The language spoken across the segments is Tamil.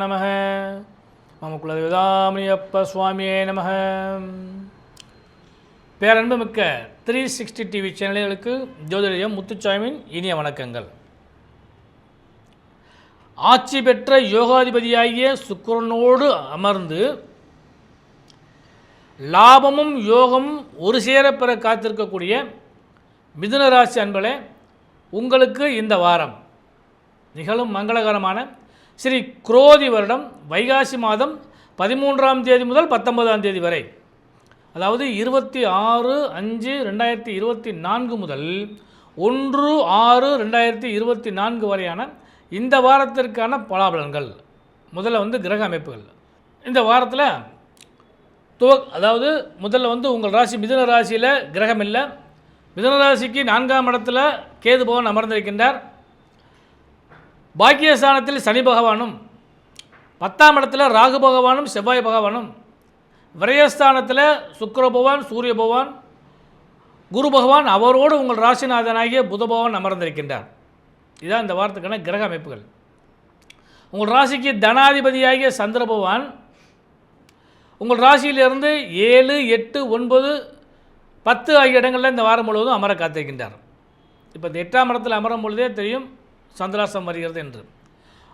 நம மம குலதேவதாமணியப்ப சுவாமியே நம பேரன்பு மிக்க த்ரீ சிக்ஸ்டி டிவி சேனல்களுக்கு ஜோதிடம் முத்துச்சாமியின் இனிய வணக்கங்கள். ஆட்சி பெற்ற யோகாதிபதியாகிய சுக்கரனோடு அமர்ந்து லாபமும் யோகமும் ஒரு சேர பெற காத்திருக்கக்கூடிய மிதுன ராசி அன்பளே உங்களுக்கு இந்த வாரம் நிகழும் மங்களகரமான ஸ்ரீ குரோதி வருடம் வைகாசி மாதம் பதிமூன்றாம் தேதி முதல் பத்தொன்பதாம் தேதி வரை. அதாவது இருபத்தி ஆறு அஞ்சு ரெண்டாயிரத்தி இருபத்தி நான்கு முதல் ஒன்று ஆறு ரெண்டாயிரத்தி இருபத்தி நான்கு வரையான இந்த வாரத்திற்கான பலாபலன்கள். முதல்ல வந்து கிரக அமைப்புகள். இந்த வாரத்தில் துவ அதாவது முதல்ல வந்து உங்கள் ராசி மிதுன ராசியில் கிரகம் இல்லை. மிதுன ராசிக்கு நான்காம் இடத்துல கேது பவன் அமர்ந்திருக்கின்றார். பாக்கியஸ்தானத்தில் சனி பகவானும் பத்தாம் இடத்துல ராகு பகவானும் செவ்வாய் பகவானும் விரயஸ்தானத்தில் சுக்கர பகவான் சூரிய பகவான் குரு பகவான் அவரோடு உங்கள் ராசிநாதனாகிய புத பகவான் அமர்ந்திருக்கின்றார். இதுதான் இந்த வாரத்துக்கான கிரக அமைப்புகள். உங்கள் ராசிக்கு தனாதிபதியாகிய சந்திர பகவான் உங்கள் ராசியிலிருந்து ஏழு எட்டு ஒன்பது பத்து ஆகிய இடங்களில் இந்த வாரம் முழுவதும் அமர காத்திருக்கின்றார். இப்போ இந்த எட்டாம் இடத்தில் அமரும் பொழுதே தெரியும் சந்திராசம் வருகிறது என்று.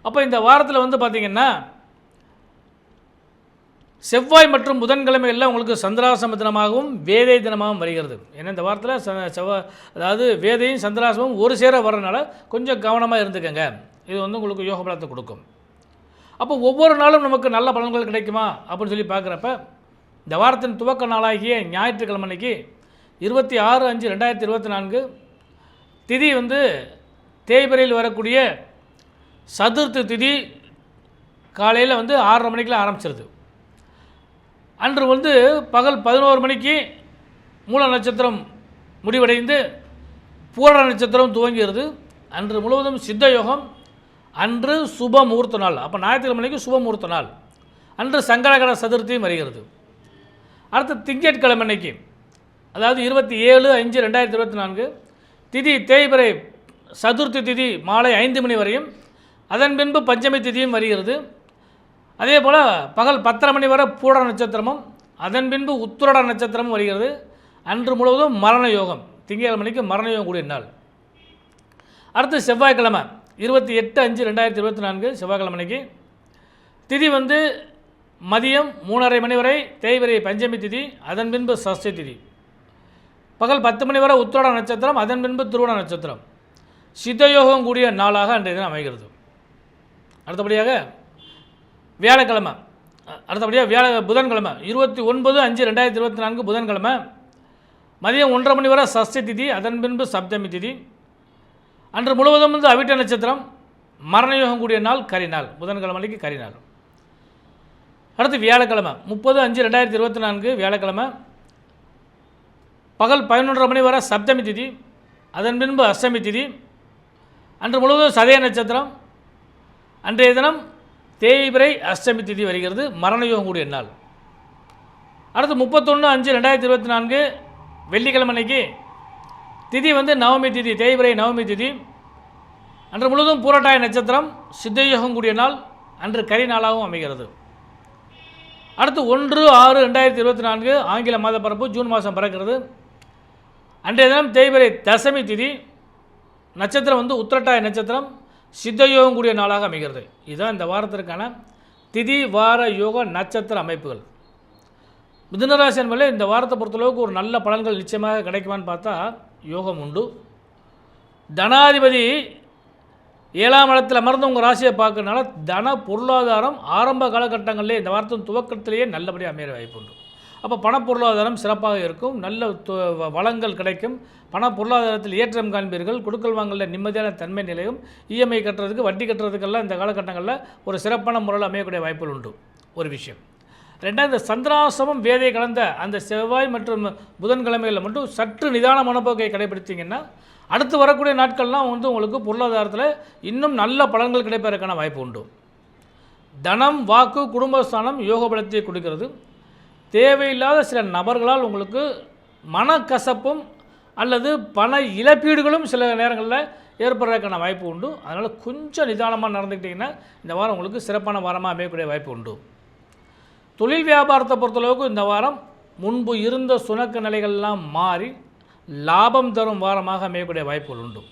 அப்போ இந்த வாரத்தில் வந்து பார்த்திங்கன்னா செவ்வாய் மற்றும் புதன்கிழமைகளில் உங்களுக்கு சந்திராசம தினமாகவும் வேதை தினமாகவும் வருகிறது. ஏன்னா இந்த வாரத்தில் ச செவ்வாய் அதாவது வேதையும் சந்திராசமும் ஒரு சேர வர்றதுனால கொஞ்சம் கவனமாக இருந்துக்கங்க. இது வந்து உங்களுக்கு யோக பலத்தை கொடுக்கும். அப்போ ஒவ்வொரு நாளும் நமக்கு நல்ல பலன்கள் கிடைக்குமா? அப்படின்னு சொல்லி பார்க்குறப்ப இந்த வாரத்தின் துவக்க நாளாகிய ஞாயிற்றுக்கிழமை இருபத்தி ஆறு அஞ்சு ரெண்டாயிரத்தி இருபத்தி நான்கு திதி வந்து தேய்பிரையில் வரக்கூடிய சதுர்த்தி திதி காலையில் வந்து ஆறரை மணிக்கெலாம் ஆரம்பிச்சிருது. அன்று வந்து பகல் பதினோரு மணிக்கு மூல நட்சத்திரம் முடிவடைந்து பூரண நட்சத்திரம் துவங்கிறது அன்று முழுவதும் சித்த யோகம் அன்று சுப முகூர்த்த நாள். அப்போ ஞாயிற்றுக்கிழமைக்கு சுப முகூர்த்த நாள். அன்று சங்கடகர சதுர்த்தியும் வருகிறது. அடுத்து திங்கட்கிழமை அன்னைக்கு அதாவது இருபத்தி ஏழு அஞ்சு ரெண்டாயிரத்தி இருபத்தி நான்கு திதி தேய்பிறை சதுர்த்தி திதி மாலை ஐந்து மணி வரையும் அதன் பின்பு பஞ்சமி திதியும் வருகிறது. அதே போல் பகல் பத்தரை மணி வரை பூட நட்சத்திரமும் அதன் பின்பு உத்திரட நட்சத்திரமும் வருகிறது. அன்று முழுவதும் மரண யோகம் திங்கட்கிழமை மணிக்கு மரண யோகம் கூடிய நாள். அடுத்து செவ்வாய்க்கிழமை இருபத்தி எட்டு அஞ்சு ரெண்டாயிரத்தி இருபத்தி நான்கு செவ்வாய்க்கிழமை அன்னைக்கு. திதி வந்து மதியம் மூணரை மணி வரை தேய்வரை பஞ்சமி திதி அதன் பின்பு சஷ்டி திதி. பகல் பத்து மணி வரை உத்திரட நட்சத்திரம் அதன் பின்பு திருவண நட்சத்திரம். சித்தயோகம் கூடிய நாளாக அன்றைய தினம் அமைகிறது. அடுத்தபடியாக வியாழக்கிழமை. அடுத்தபடியாக வியாழ புதன்கிழமை. இருபத்தி ஒன்பது அஞ்சு ரெண்டாயிரத்தி இருபத்தி நான்கு புதன்கிழமை. மதியம் ஒன்றரை மணி வரை சஷ்டி திதி அதன் பின்பு சப்தமி திதி. அன்று முழுவதும் வந்து அவிட்ட நட்சத்திரம். மரணயோகம் கூடிய நாள் கரிநாள் புதன்கிழமைக்கு கரிநாள் அடுத்து வியாழக்கிழமை. முப்பது அஞ்சு ரெண்டாயிரத்தி இருபத்தி நான்கு வியாழக்கிழமை. பகல் பதினொன்றரை மணி வரை சப்தமி திதி. அதன் பின்பு அஷ்டமி திதி. அன்று முழுவதும் சதய நட்சத்திரம். அன்றைய தினம் தேய்பிரை அஷ்டமி திதி வருகிறது. மரணயோகம் கூடிய நாள். அடுத்து முப்பத்தொன்று அஞ்சு ரெண்டாயிரத்தி இருபத்தி நான்கு வெள்ளிக்கிழமை அன்னைக்கு திதி வந்து நவமி திதி தேய்பிரை நவமி திதி. அன்று முழுவதும் பூரட்டாய நட்சத்திரம் சித்தயோகம் கூடிய நாள் அன்று கரி நாளாகவும் அமைகிறது. அடுத்து ஒன்று ஆறு ரெண்டாயிரத்தி இருபத்தி நான்கு ஆங்கில மாத பரப்பு ஜூன் மாதம் பிறக்கிறது. அன்றைய தினம் தேய்பிரை தசமி திதி. நட்சத்திரம் வந்து உத்திரட்டாய நட்சத்திரம் சித்தயோகம் கூடிய நாளாக அமைகிறது. இதுதான் இந்த வாரத்திற்கான திதி வார யோக நட்சத்திர அமைப்புகள். மிதுனராசி என்பதில் இந்த வாரத்தை பொறுத்தளவுக்கு ஒரு நல்ல பலன்கள் நிச்சயமாக கிடைக்குமான்னு பார்த்தா யோகம் உண்டு. தனாதிபதி ஏழாம் இடத்தில் அமர்ந்து உங்கள் ராசியை பார்க்கறதுனால தன பொருளாதாரம் ஆரம்ப காலகட்டங்களிலே இந்த வாரத்தின் துவக்கத்திலேயே நல்லபடியாக அமைய வாய்ப்பு உண்டு அப்போ பண பொருளாதாரம் சிறப்பாக இருக்கும். நல்ல வ- வளங்கள் கிடைக்கும். பண பொருளாதாரத்தில் ஏற்றம் காண்பீர்கள். கொடுக்கல் வாங்கலில் நிம்மதியான தன்மை நிலையும். இஎம்ஐ கட்டுறதுக்கு வட்டி கட்டுறதுக்கெல்லாம் இந்த காலகட்டங்களில் ஒரு சிறப்பான முறையில் அமையக்கூடிய வாய்ப்புகள் உண்டு. ஒரு விஷயம். ரெண்டாவது இந்த சந்திராசமம் வேதை கலந்த அந்த செவ்வாய் மற்றும் புதன்கிழமைகளில் மட்டும் சற்று நிதான மனப்போக்கை கடைபிடித்தீங்கன்னா அடுத்து வரக்கூடிய நாட்கள்லாம் வந்து உங்களுக்கு பொருளாதாரத்தில் இன்னும் நல்ல பலன்கள் கிடைப்பதற்கான வாய்ப்பு உண்டு. தனம் வாக்கு குடும்பஸ்தானம் யோக பலத்தை கொடுக்கிறது. தேவையில்லாத சில நபர்களால் உங்களுக்கு மனக்கசப்பும் அல்லது பண இழப்பீடுகளும் சில நேரங்களில் ஏற்படுறதுக்கான வாய்ப்பு உண்டு. அதனால் கொஞ்சம் நிதானமாக நடந்துக்கிட்டிங்கன்னா இந்த வாரம் உங்களுக்கு சிறப்பான வாரமாக அமையக்கூடிய வாய்ப்பு உண்டு. தொழில் வியாபாரத்தை பொறுத்தளவுக்கு இந்த வாரம் முன்பு இருந்த சுணக்க நிலைகள்லாம் மாறி லாபம் தரும் வாரமாக அமையக்கூடிய வாய்ப்புகள் உண்டு.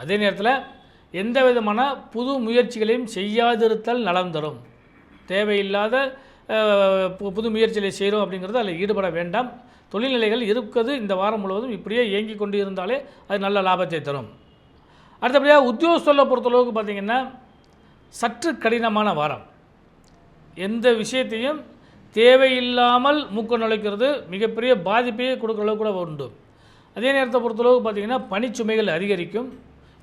அதே நேரத்தில் எந்த விதமான புது முயற்சிகளையும் செய்யாதிருத்தல் நலம் தரும். தேவையில்லாத புது முயற்சிகளை செய்கிறோம் அப்படிங்கிறது அதில் ஈடுபட வேண்டாம். தொழில்நிலைகள் இருக்கிறது இந்த வாரம் முழுவதும் இப்படியே இயங்கி கொண்டு இருந்தாலே அது நல்ல லாபத்தை தரும். அடுத்தபடியாக உத்தியோகஸ்தலை பொறுத்தளவுக்கு பார்த்திங்கன்னா சற்று கடினமான வாரம். எந்த விஷயத்தையும் தேவையில்லாமல் மூக்க நுழைக்கிறது மிகப்பெரிய பாதிப்பையே கொடுக்குற அளவுக்கு கூட உண்டு. அதே நேரத்தை பொறுத்தளவுக்கு பார்த்திங்கன்னா பணிச்சுமைகள் அதிகரிக்கும்.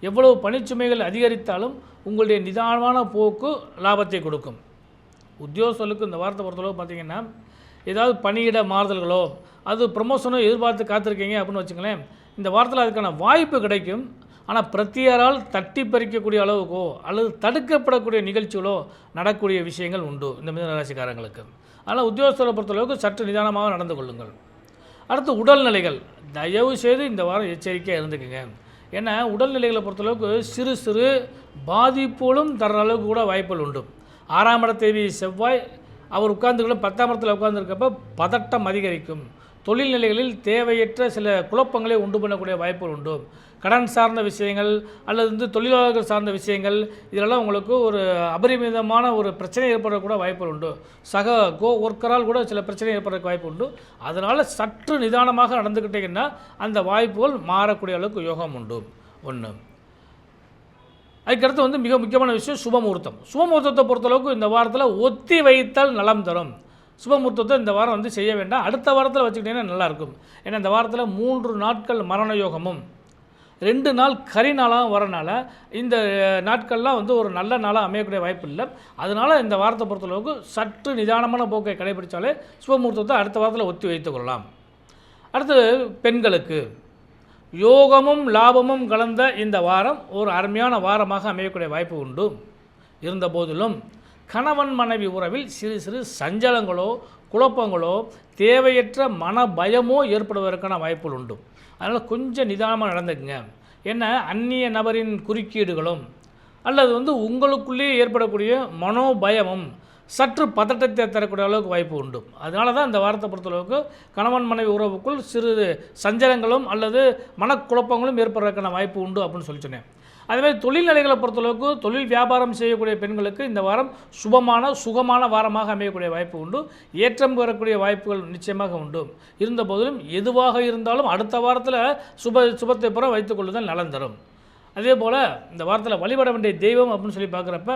எவ்வளவு பனிச்சுமைகள் அதிகரித்தாலும் உங்களுடைய நிதானமான போக்கு லாபத்தை கொடுக்கும். உத்தியோகஸ்தலுக்கு இந்த வாரத்தை பொறுத்தளவு பார்த்தீங்கன்னா ஏதாவது பணியிட மாறுதல்களோ அது ப்ரமோஷனோ எதிர்பார்த்து காத்திருக்கீங்க அப்படின்னு வச்சுங்களேன் இந்த வாரத்தில் அதுக்கான வாய்ப்பு கிடைக்கும். ஆனால் பிரத்தியாரால் தட்டி பறிக்கக்கூடிய அளவுக்கோ அல்லது தடுக்கப்படக்கூடிய நிகழ்ச்சிகளோ நடக்கக்கூடிய விஷயங்கள் உண்டு இந்த மிதனராசிக்காரங்களுக்கு ஆனால் அதனால் உத்தியோகஸ்தரை பொறுத்தளவுக்கு சற்று நிதானமாக நடந்து கொள்ளுங்கள். அடுத்து உடல்நிலைகள். தயவு செய்து இந்த வாரம் எச்சரிக்கையாக இருந்துக்குங்க. ஏன்னா உடல்நிலைகளை பொறுத்தளவுக்கு சிறு சிறு பாதிப்புகளும் தர அளவுக்கு கூட வாய்ப்புகள் உண்டு. ஆறாம் இடத்தேவி தேவி செவ்வாய் அவர் உட்கார்ந்துக்கிட்ட பத்தாம் இடத்துல உட்கார்ந்துருக்கப்ப பதட்டம் அதிகரிக்கும். தொழில் நிலைகளில் தேவையற்ற சில குழப்பங்களை உண்டு பண்ணக்கூடிய வாய்ப்புகள் உண்டு. கடன் சார்ந்த விஷயங்கள் அல்லது வந்து தொழிலாளர்கள் சார்ந்த விஷயங்கள் இதெல்லாம் உங்களுக்கு ஒரு அபரிமிதமான ஒரு பிரச்சனை ஏற்படக்கூட வாய்ப்புகள் உண்டு. சக கோ ஒர்க்கரால் கூட சில பிரச்சனை ஏற்படுறதுக்கு வாய்ப்பு உண்டு. அதனால் சற்று நிதானமாக நடந்துக்கிட்டிங்கன்னா அந்த வாய்ப்புகள் மாறக்கூடிய அளவுக்கு யோகம் உண்டு. ஒன்று அதுக்கடுத்து வந்து மிக முக்கியமான விஷயம் சுபமுகூர்த்தம். சுபமுகூர்த்தத்தை பொறுத்தளவுக்கு இந்த வாரத்தில் ஒத்தி வைத்தால் நலம் தரும். சுபமுகூர்த்தத்தை இந்த வாரம் வந்து செய்ய வேண்டாம். அடுத்த வாரத்தில் வச்சுக்கிட்டிங்கன்னா நல்லாயிருக்கும். ஏன்னா இந்த வாரத்தில் மூன்று நாட்கள் மரண யோகமும் ரெண்டு நாள் கரி நாளாகவும் வரனால இந்த நாட்கள்லாம் வந்து ஒரு நல்ல நாளாக அமையக்கூடிய வாய்ப்பு இல்லை. அதனால் இந்த வாரத்தை பொறுத்தளவுக்கு சற்று நிதானமான போக்கை கடைபிடித்தாலே சுபமுகூர்த்தத்தை அடுத்த வாரத்தில் ஒத்தி வைத்துக் கொள்ளலாம். அடுத்து பெண்களுக்கு. யோகமும் லாபமும் கலந்த இந்த வாரம் ஒரு அருமையான வாரமாக அமையக்கூடிய வாய்ப்பு உண்டு. இருந்த போதிலும் கணவன் மனைவி உறவில் சிறு சிறு சஞ்சலங்களோ குழப்பங்களோ தேவையற்ற மன பயமோ ஏற்படுவதற்கான வாய்ப்புகள் உண்டு. அதனால் கொஞ்சம் நிதானமாக நடந்துக்குங்க. ஏன்னா அந்நிய நபரின் குறுக்கீடுகளும் அல்லது வந்து உங்களுக்குள்ளேயே ஏற்படக்கூடிய மனோபயமும் சற்று பதட்டத்தை தரக்கூடிய அளவுக்கு வாய்ப்பு உண்டு. அதனால தான் இந்த வாரத்தை பொறுத்தளவுக்கு கணவன் மனைவி உறவுக்குள் சிறு சஞ்சலங்களும் அல்லது மனக்குழப்பங்களும் ஏற்படுறதுக்கான வாய்ப்பு உண்டு அப்படின்னு சொல்லி சொன்னேன். அதேமாதிரி தொழில்நிலைகளை பொறுத்தளவுக்கு தொழில் வியாபாரம் செய்யக்கூடிய பெண்களுக்கு இந்த வாரம் சுபமான சுகமான வாரமாக அமையக்கூடிய வாய்ப்பு உண்டு. ஏற்றம் பெறக்கூடிய வாய்ப்புகள் நிச்சயமாக உண்டு. இருந்த போதிலும் எதுவாக இருந்தாலும் அடுத்த வாரத்தில் சுப சுபத்தை புற வைத்துக்கொள்ளுதல் நலன் தரும். அதே போல் இந்த வாரத்தில் வழிபட வேண்டிய தெய்வம் அப்படின்னு சொல்லி பார்க்குறப்ப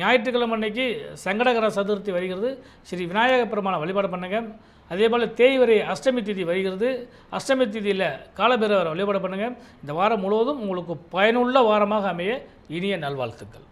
ஞாயிற்றுக்கிழமை அன்னைக்கு சங்கடகர சதுர்த்தி வருகிறது. ஸ்ரீ விநாயக பெருமானை வழிபாடு பண்ணுங்க. அதே போல் தேய்வரை அஷ்டமி திதி வருகிறது. அஷ்டமி திதியில் காலபேரவரை வழிபாடு பண்ணுங்க. இந்த வாரம் முழுவதும் உங்களுக்கு பயனுள்ள வாரமாக அமைய இனிய நல்வாழ்த்துக்கள்.